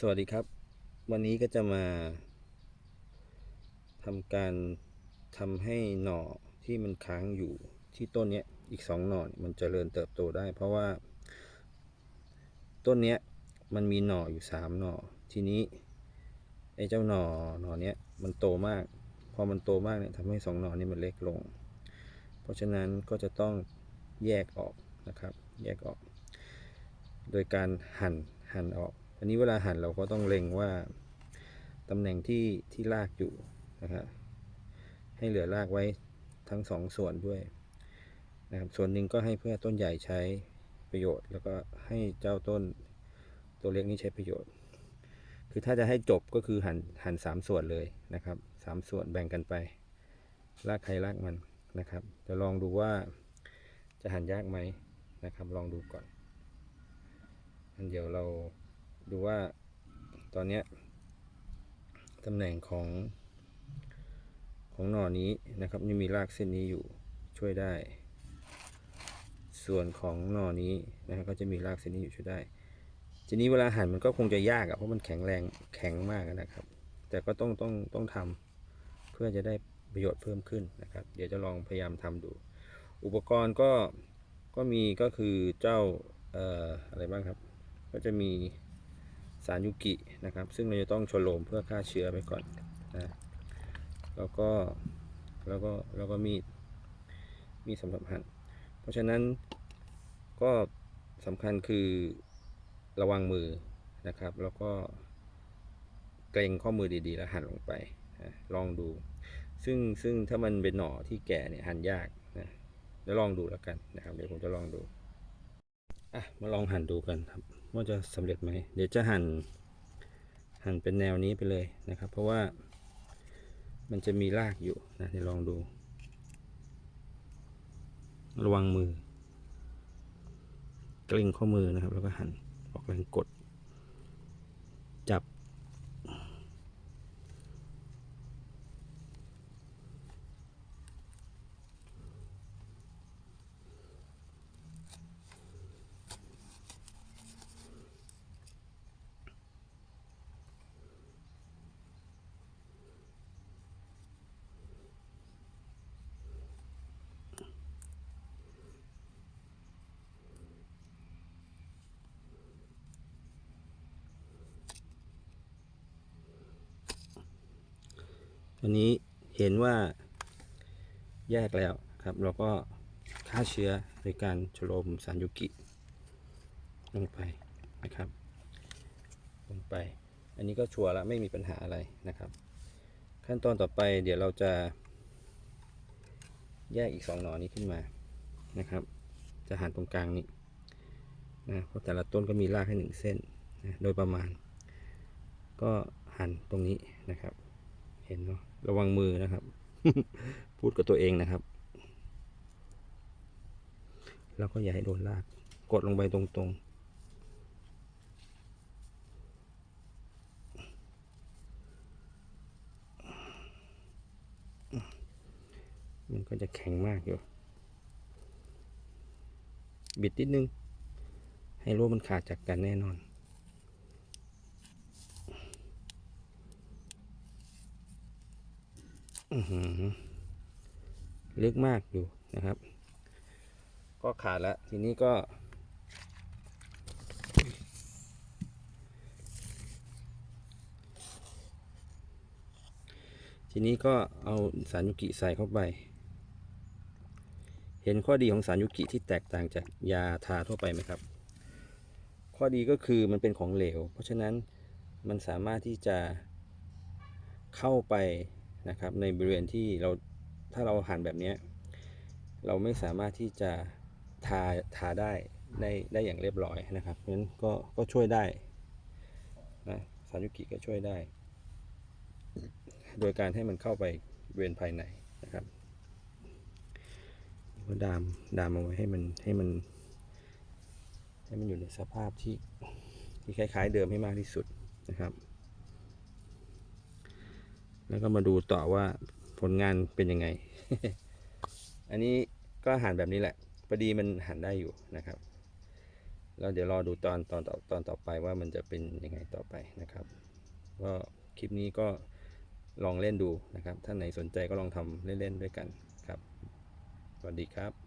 สวัสดีครับ วันนี้ก็จะมาทำการทำให้หน่อที่มันค้างอยู่ที่ต้นเนี้ยอีกสองหน่อมันจเจริญเติบโตได้ เพราะว่า ต้นเนี้ยมันมีหน่ออยู่สามหน่อทีนี้ไอ้เจ้าหน่อหน่อเนี้ยมันโตมาก พอมันโตมากเนี่ยทำให้สองหน่อนี้มันเล็กลง เพราะฉะนั้นก็จะต้องแยกออกนะครับ แยกออก โดยการหั่นหั่นออก อันนี้เวลาหั่นเราก็ต้องเล็งว่าตำแหน่งที่ที่รากอยู่นะครับให้เหลือรากไว้ทั้งสองส่วนด้วยนะครับ ส่วนหนึ่งก็ให้เพื่อต้นใหญ่ใช้ประโยชน์ แล้วก็ให้เจ้าต้นตัวเล็กนี้ใช้ประโยชน์ คือถ้าจะให้จบก็คือหั่นหั่นสามส่วนเลยนะครับสามส่วนแบ่งกันไปรากใครรากมันนะครับจะลองดูว่าจะหั่นยากไหมนะครับ ลองดูก่อนอันเดี๋ยวเรา ดูว่าตอนนี้ตำแหน่งของของหน่อนี้นะครับยังมีรากเส้นนี้อยู่ช่วยได้ ส่วนของหน่อนี้นะครับก็จะมีรากเส้นนี้อยู่ช่วยได้ ทีนี้เวลาหั่นมันก็คงจะยากอะเพราะมันแข็งแรงแข็งมากนะครับ แต่ก็ต้องต้องต้องทำเพื่อจะได้ประโยชน์เพิ่มขึ้นนะครับ เดี๋ยวจะลองพยายามทำดู อุปกรณ์ก็ก็มีก็คือเจ้าเอ่ออะไรบ้างครับ ก็จะมี สารยูกินะครับ ซึ่งเราจะต้องชโลมเพื่อฆ่าเชื้อไปก่อนนะแล้วก็แล้วก็แล้วก็มีดมีดสำหรับหั่นเพราะฉะนั้นก็สำคัญคือระวังมือนะครับ แล้วก็เกรงข้อมือดีๆ แล้วหั่นลงไปนะลองดู ซึ่งซึ่งถ้ามันเป็นหน่อที่แก่เนี่ยหั่นยากนะเดี๋ยวลองดูแล้วกันนะครับ เดี๋ยวผมจะลองดูอะมาลองหั่นดูกันครับ ว่าจะสำเร็จไหม เดี๋ยวจะหั่นหั่นเป็นแนวนี้ไปเลยนะครับ เพราะว่ามันจะมีรากอยู่นะเดี๋ยวลองดู ระวังมือกลิ้งข้อมือนะครับ แล้วก็หั่นออกแรงกด อันนี้เห็นว่าแยกแล้วครับเราก็ฆ่าเชื้อโดยการชโลมสารยูกิ ลงไปนะครับ ลงไป อันนี้ก็ชัวร์แล้วไม่มีปัญหาอะไรนะครับ ขั้นตอนต่อไปเดี๋ยวเราจะ แยกอีกสองหนอนี้ขึ้นมานะครับ จะหั่นตรงกลางนี้นะเพราะแต่ละต้นก็มีรากให้หนึ่งเส้นนะโดยประมาณ ก็หั่นตรงนี้นะครับ เห็นเนาะระวังมือนะครับ พูดกับตัวเองนะครับ แล้วก็อย่าให้โดนลาก กดลงไปตรงๆมันก็จะแข็งมากอยู่ บิดนิดนึง ให้รั้วมันขาดจากกันแน่นอน อื้อหือ ลึกมากอยู่นะครับ ก็ขาดแล้ว ทีนี้ก็ ทีนี้ก็เอาสารยุกิใส่เข้าไป เห็นข้อดีของสารยุกิที่แตกต่างจากยาทาทั่วไปไหมครับ ข้อดีก็คือมันเป็นของเหลว เพราะฉะนั้นมันสามารถที่จะเข้าไป นะครับ ในบริเวณที่เราถ้าเราหั่นแบบนี้ เราไม่สามารถที่จะทาทาได้ได้ได้อย่างเรียบร้อยนะครับเพราะฉะนั้นก็ก็ช่วยได้นะสายุกิก็ช่วยได้ โดยการให้มันเข้าไปบริเวณภายในนะครับก็ดามดามเอาไว้ให้มันให้มัน ให้มันอยู่ในสภาพที่ที่คล้าย ๆ เดิมให้มากที่สุดนะครับ แล้วก็มาดูต่อว่าผลงานเป็นยังไง อันนี้ก็หั่นแบบนี้แหละพอดีมันหั่นได้อยู่นะครับแล้วเดี๋ยวรอดูตอนตอนต่อตอนต่อไปว่ามันจะเป็นยังไงต่อไปนะครับก็คลิปนี้ก็ลองเล่นดูนะครับ ถ้าไหนสนใจก็ลองทำเล่นๆด้วยกันครับ สวัสดีครับ